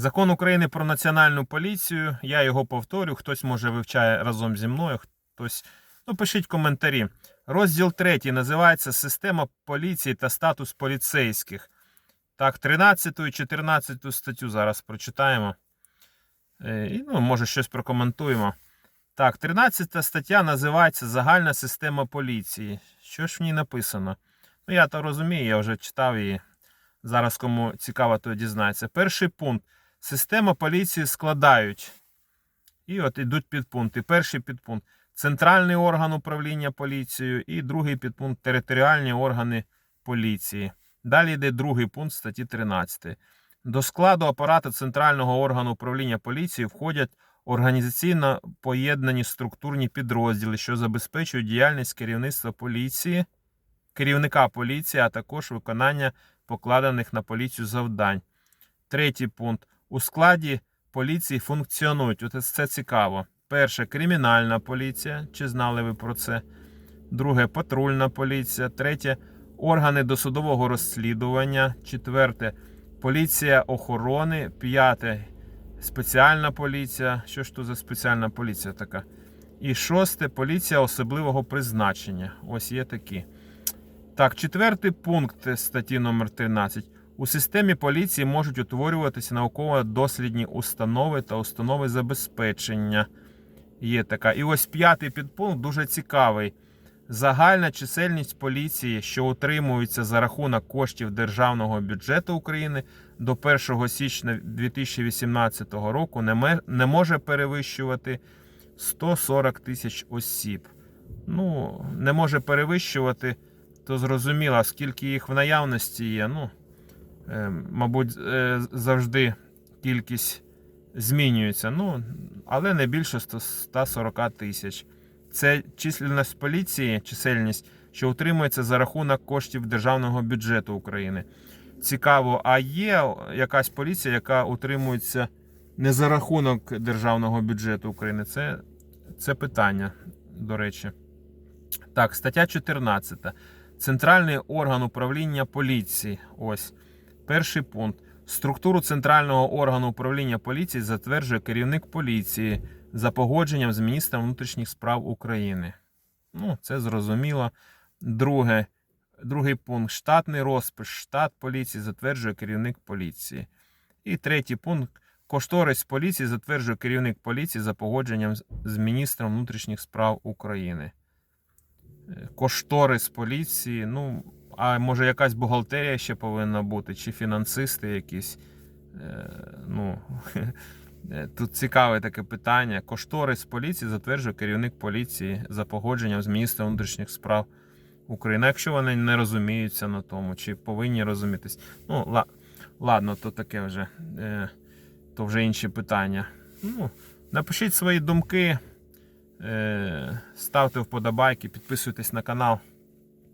Закон України про національну поліцію. Я його повторю. Хтось може вивчає разом зі мною, хтось. Ну, пишіть коментарі. Розділ 3 називається Система поліції та статус поліцейських. Так, 13 і 14 статтю зараз прочитаємо. Е, І, ну, може, щось прокоментуємо. Так, 13 стаття називається Загальна система поліції. Що ж в ній написано? Ну, я то розумію, я вже читав її. Зараз кому цікаво, то дізнається. Перший пункт. Система поліції складають. І от ідуть підпункти. Перший підпункт центральний орган управління поліцією, і другий підпункт територіальні органи поліції. Далі йде другий пункт статті 13. До складу апарату центрального органу управління поліції входять організаційно поєднані структурні підрозділи, що забезпечують діяльність керівництва поліції, керівника поліції, а також виконання покладених на поліцію завдань. Третій пункт. У складі поліції функціонують. От це цікаво. Перше кримінальна поліція. Чи знали ви про це? Друге патрульна поліція. Третє органи досудового розслідування. Четверте поліція охорони. П'яте спеціальна поліція. Що ж тут за спеціальна поліція така? І шосте поліція особливого призначення. Ось є такі. Так, четвертий пункт статті номер 13. У системі поліції можуть утворюватися науково-дослідні установи та установи забезпечення. Є така. І ось п'ятий підпункт дуже цікавий. Загальна чисельність поліції, що утримується за рахунок коштів державного бюджету України до 1 січня 2018 року, не може перевищувати 140 тисяч осіб. Ну, не може перевищувати, то зрозуміло, скільки їх в наявності є. Ну, мабуть, е, завжди кількість змінюється. Ну, але не більше 140 тисяч. Це чисельність поліції, чисельність, що утримується за рахунок коштів державного бюджету України. Цікаво, а є якась поліція, яка утримується не за рахунок державного бюджету України? Це, це питання, до речі. Так, стаття 14. Центральний орган управління поліції. Ось. Перший пункт. Структуру центрального органу управління поліції затверджує керівник поліції за погодженням з міністром внутрішніх справ України. Ну, це зрозуміло. Друге, другий пункт. Штатний розпис. Штат поліції затверджує керівник поліції. І третій пункт. Кошторис поліції затверджує керівник поліції за погодженням з- міністром внутрішніх справ України. Е, Кошторис поліції. Ну, а може якась бухгалтерія ще повинна бути, чи фінансисти якісь. Е, ну, е, тут цікаве таке питання. Кошторис поліції затверджує керівник поліції за погодженням з міністром внутрішніх справ України. Якщо вони не розуміються на тому, чи повинні розумітись. Ну, ладно, то таке вже, е, то вже інші питання. Ну, напишіть свої думки, ставте вподобайки, підписуйтесь на канал.